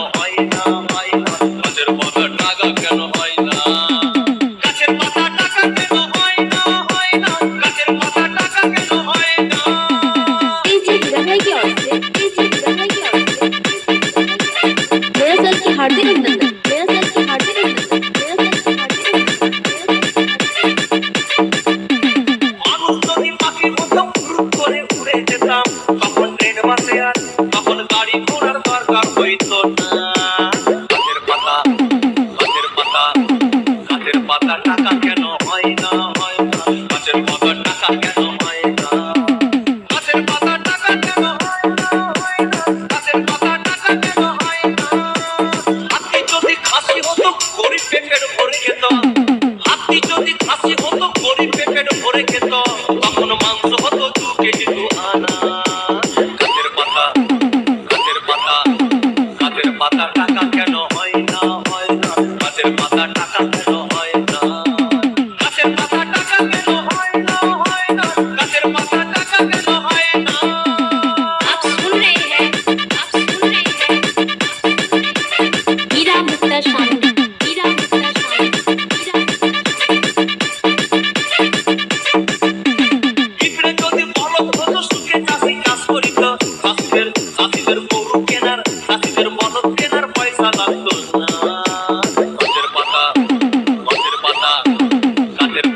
我怀疑 পাতা টাকা কেন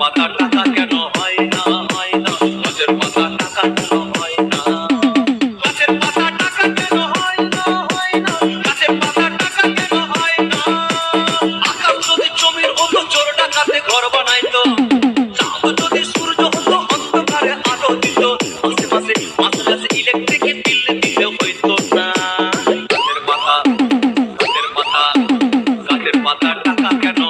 মাথা টাকা কেন হয় না? হয় না। গাছের মাথা টাকা কেন হয় না? গাছের মাথা টাকা কেন হয় না? হয় না। গাছের মাথা টাকা কেন হয় না? আকাশ যদি জমির হতো, চোর ডাকাতে ঘর বানাইতো। চাঁদ যদি সূর্য হতো, অন্ধকারে আলো দিত। আশেপাশে আশেপাশে ইলেকট্রিকে দিলে দিলে হইতো না। গাছের মাথা গাছের মাথা, গাছের কেন